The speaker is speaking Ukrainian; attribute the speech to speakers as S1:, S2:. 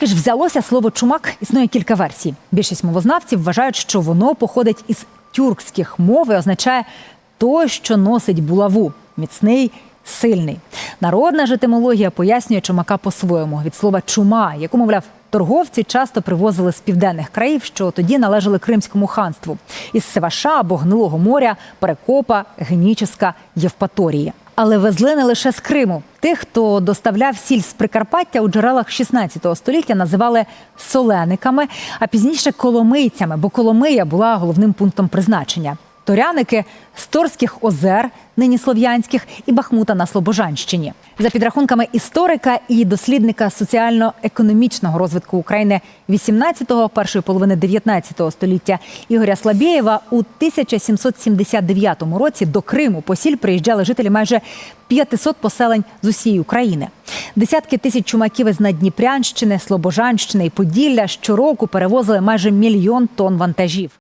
S1: Звідки ж взялося слово чумак? Існує кілька версій. Більшість мовознавців вважають, що воно походить із тюркських мов і означає той, що носить булаву, міцний. Сильний народна ж етимологія пояснює чумака по-своєму від слова чума, яку, мовляв, торговці часто привозили з південних країв, що тоді належали Кримському ханству із Севаша або Гнилого моря, Перекопа, Геніческа, Євпаторії. Але везли не лише з Криму. Тих, хто доставляв сіль з Прикарпаття у джерелах 16 століття, називали солениками, а пізніше коломийцями, бо Коломия була головним пунктом призначення. Торяники з Торських озер, нині слов'янських, і Бахмута на Слобожанщині. За підрахунками історика і дослідника соціально-економічного розвитку України 18-го, першої половини 19 століття Ігоря Слабєєва у 1779 році до Криму по сіль приїжджали жителі майже 500 поселень з усієї України. Десятки тисяч чумаків із Надніпрянщини, Слобожанщини і Поділля щороку перевозили майже мільйон тонн вантажів.